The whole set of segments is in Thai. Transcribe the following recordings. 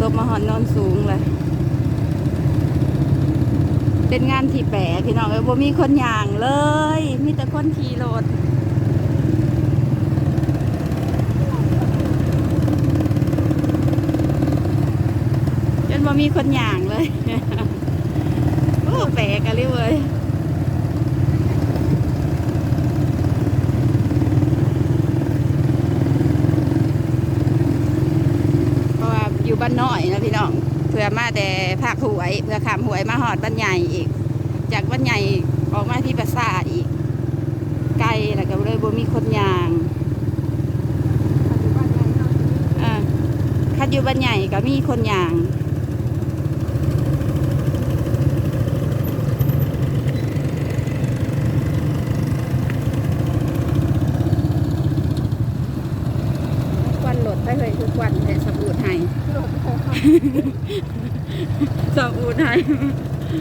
ศพมาหอนนอนสูงเลย เป็นงานที่แปลกพี่น้องเอ้ยบ่มีคนย่างเลย มีแต่คนขี่รถจนบ่มีคนย่างเลย โอ้แปลกกันเลยเว้ย เพราะว่าอยู่บ้านน้อยนะพี่น้องเพื่อมา แต่ภาคหวยเพื่อขามหวยมาหอดบ้านใหญ่อีก จากบ้านใหญ่ออกมาที่ปราสาทอีก ไกลแล้วก็เลยบ่มีคนยางอ่าคัดอยู่บ้านใหญ่ก็มีคนยางควันหลดไปเลยคือควันแต่สบู่ไทย สบู่ไทย สิ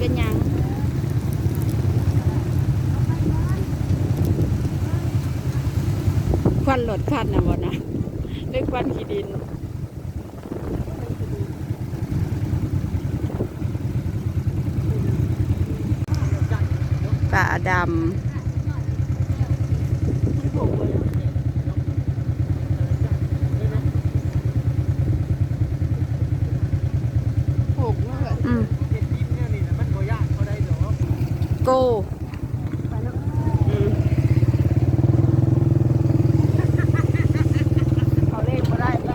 เป็นหยังควันรถคันนะบอนะเรียกควันขี้ดินาดำอืมโกอืม เขาเล่นมาได้ไหม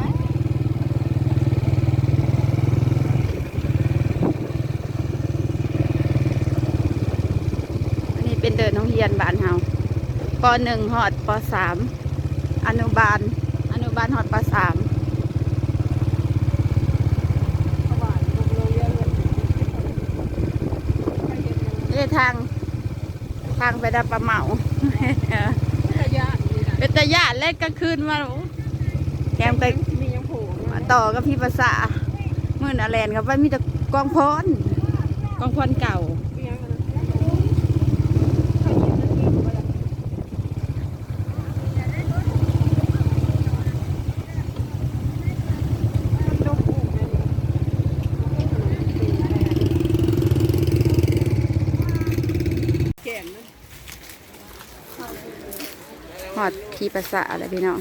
อันนี้เป็นเดินโรงเรี ยนบ้านเฮาปหนึ่งหอดปสามอนุบาล อนุบาลหอดปสามเขาว่าลงโรงเรียนเลยนี่ทาง ทางไปดับปลาเหมาระยะนี่นะเป็นตะยานเล่นกลางคืนมาโอ้แกมไปมียังโผล่มาต่อกับพี่ภาษามื่อนาแลนครับว่ามีแต่กองพรกองพรเก่า มียังนะเขายิงกันยิงมาแล้วมันดมอู่เนี่ยนี่แก่นนะ ห อดพี่ภาษาอะไรพี่น้อง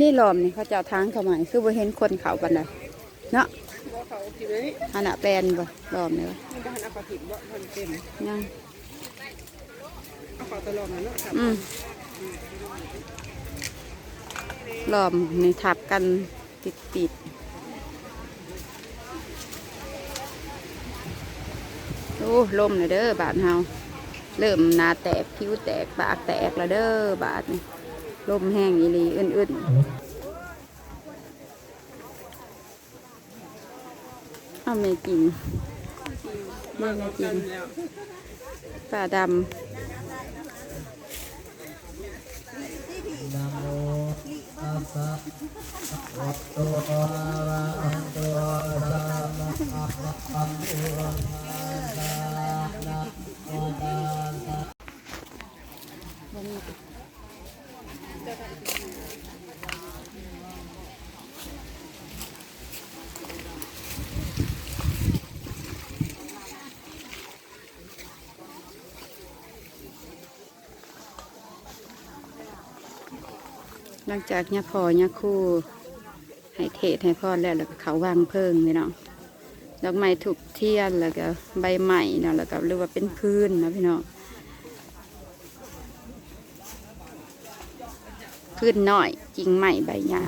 นี่หลอมนี่เขาจะเอาทางเข้ามาคือบ่เห็นคนเขาปันใดเนาะว่าเขากินเลยนี่อันน่ะแปลนบ่หลอมนี่วะมันจะหันเอาเขาถิ่นบ่มันเต็มยังเอาเขาตลอดนะเนาะครับอืมห ลอมนี่ทับกันติดติดโอ้ลมเลยเด้อบาดเฮาเริ่มหนาแตกผิวแตกปากแตกแล้วเด้อบาดนี่ลมแห้งอีลีอื่นๆเอาไม่จริงไม่ไม่จริงแล้าดนะโมตั สสะภะคะวะโตอะระหะโตสัมมาสัมพุทธัสสะโมตัสสะำ หลังจากเนี่ยพอเนี่ยคู่ให้เทศให้พอแล้วแล้วก็เขาวางเพิ่งพี่น้องดอกไม้ถูกเทียนแล้วก็ใบใหม่เนาะแล้วก็หรือว่าเป็นพื้นนะพี่น้องพื้นหน่อยจริงใหม่ใบหญ้า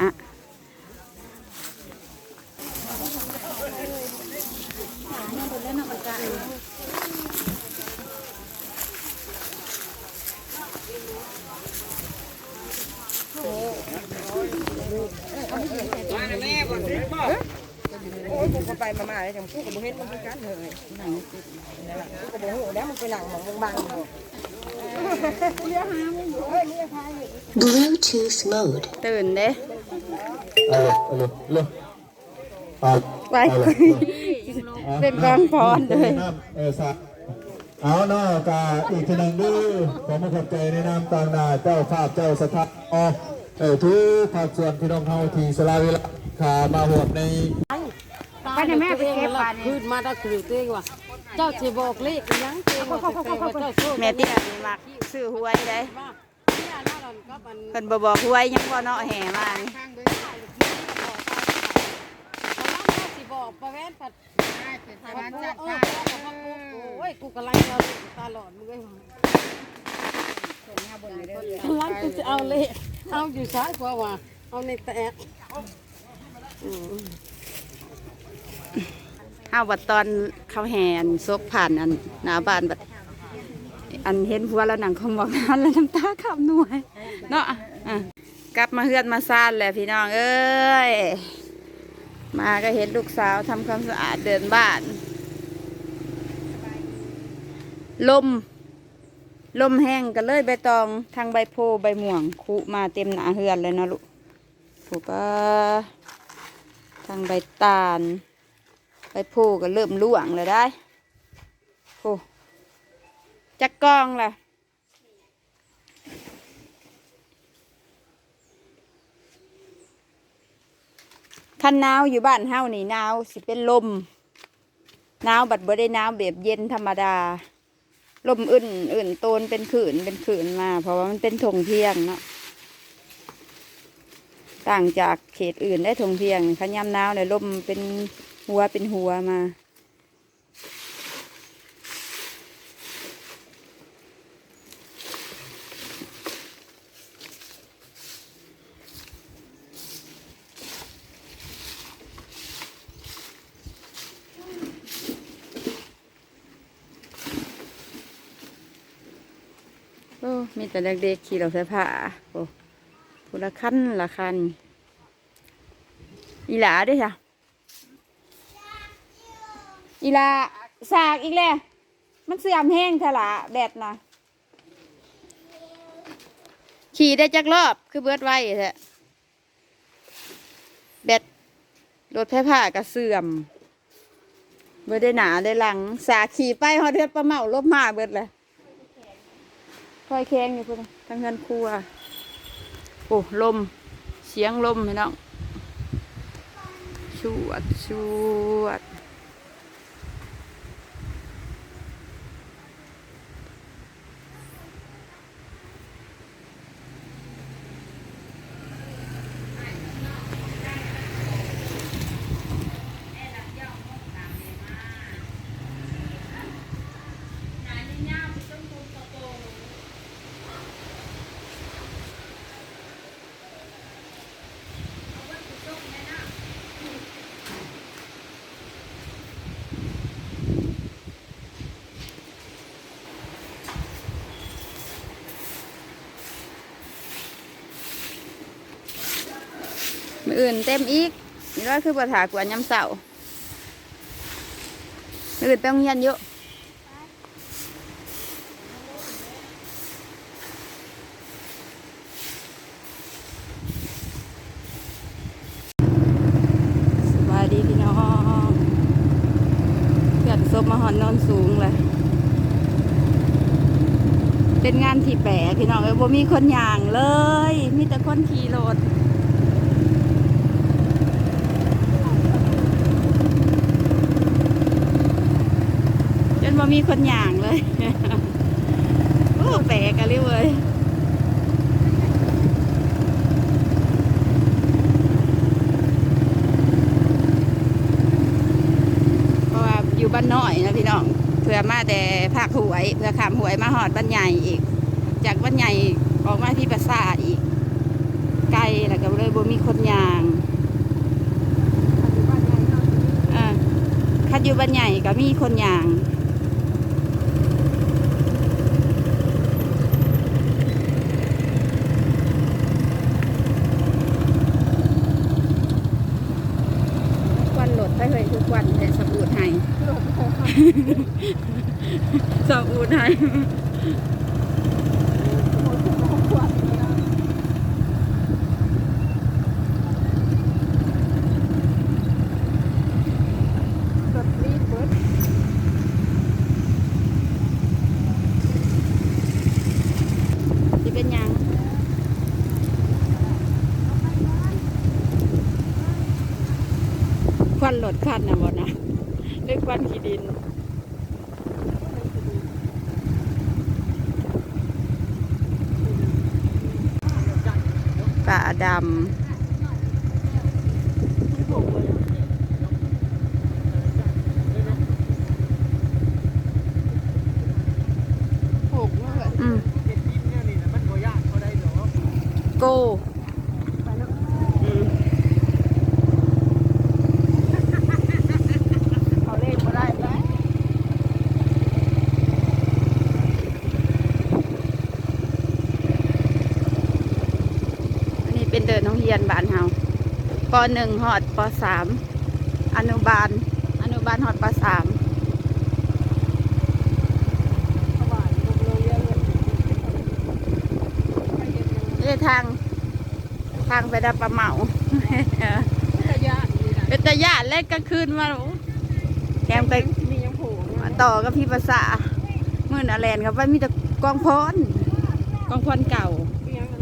โอ้ยกูก็ไป มามาเลยจังกูก็บ่เห็นมันคือกันเลยนั่งติดนั่นล่ะกูก็บ่ฮู้แล้วมันไปนั่งหมองบางๆอยู่เลี้ยหามึงอยู่เฮ้ยนี่พายอยู่ Bluetooth mode. ตื่นเด้เอาเลยเอาเลยเลยไปไปเอาเลยเป็นกองพรเลยเออสักเอาเนาะกาอีกทีหนึ่งดื้อผมมาขอบใจในนามต่างนาเจ้าภาพเจ้าสถานออเออทุกภาคส่วนพี่น้องเฮาที่สลาเวลาขามาหวบใน ไปในแม่ไปเก็บปลาเนี่ยขึ้นมาตะคือตัวเองว่าเจ้าสิบอกเลขอีหยังตัวเองว่าแต่ว่าเจ้าโชคแม่เตี้ยนี่มักซื้อหวยได้ว่าเนี่ยน่ารันก็มันเพิ่นบ่บอกหวยยังบ่เนาะแห่มานี่ข้างด้วยข้างด้วยบอกไปสิบอกประแวนปัดปัดเออโอ้ยกูกำลังเอาตาหลอดมึงเอ้ยกำลังกูจะเอาเลขเอาอยู่ซ้ายกว่าว่าเอาในแตะ เฮาบัดตอนเขาแหนซกผ่านอันหน้าบ้านบัดอันเห็นผัวแล้วหนังคงบอกนั้นแล้วน้ำตาขับหน่วยเนาะกลับมาเฮือนมาซ่านแหละพี่น้องเอ้ยมาก็เห็นลูกสาวทำความสะอาดเดินบ้าน ลม ลมแห้งก็เลยใบตองทางใบโพใบม่วงคุมาเต็มหนาเฮือนเลยนะลูกผูกก็ทางใบตาล ใบโพก็เริ่มล่วงเลยได้โพจักกองล่ะคันหนาวอยู่บ้านเฮานี่หนาวสิเป็นลมหนาวบัดบ่ได้หนาวแบบเย็นธรรมดาลมอื่นอื่นโตนเป็นขืนเป็นขืนมา เพราะว่ามันเป็นทงเพียงเนาะต่างจากเขตอื่นได้ทงเพียงขยามหนาวเนี่ยลมเป็น หัวเป็นหัวมา โอ้ มีแต่เด็กๆขี่รถไฟฟ้าโอ้ผู้ละคันละคันอีหลาด้วยค่ะ อีหลาสากอีกแล้วมันเสื่อมแห้งเถอะละแบตนะขี่ได้จักรอบคือเบิดไว้แท้แบตรถไฟฟ้าก็เสื่อมเบิดได้หนาได้หลัง สากขี่ไปฮอดเทือดประเมาลบมาเบิดเลยคอยแข้งอยู่พุ่นน่ะทางเงินครัวโอ้ลม เสียงลมพี่น้องชวดชวด มืออื่นเต็มอีก นี่ร้อยคือปัญหากวนยำเสามืออื่นไปโรงเรียนเยอะบายดีพี่น้องเพื่อนซบมหอนนอนสูงเลย เป็นงานที่แปลกพี่น้องเอ้ยบ่มีคนย่างเลย มีแต่คนขี่รถ นบ่มีคนย่างเลย โอ้แปลกกันเลยเว้ยเพราะว่าอยู่บ้านน้อยนะพี่น้อง เพื่อมาแต่ภาคหวย เพื่อขามหวยมาหอดบ้านใหญ่อีก จากบ้านใหญ่ออกมาที่ปราสาทอีก ไกลแล้วก็เลยบ่มีคนย่างอ่าคัดอยู่บ้านใหญ่ก็มีคนย่าง ควันโหลดไฟ ใช่จะเป็นหยังค วันรถคันนะบ่นะเรียกวันขี้ดินป่าดำโก้อืม เขาเล่นบ่ได้แล้ว อันนี้เป็นเดินโรงเรียนบ้านเฮา ปหนึ่งหอดปสามอนุบาล อนุบาลหอดปสามเขาว่าลงโรงเรียนเลยนี่ทาง ทางไปดับปลาเหมาแต่ยากนี่นะเป็นตาญาติเล็กกลางคืนมาโอ้แกมไปมียังโผล่มาต่อกับพี่ภาษาเมื่อนาแลนด์ครับว่ามีแต่กองพรกองพรเก่าเ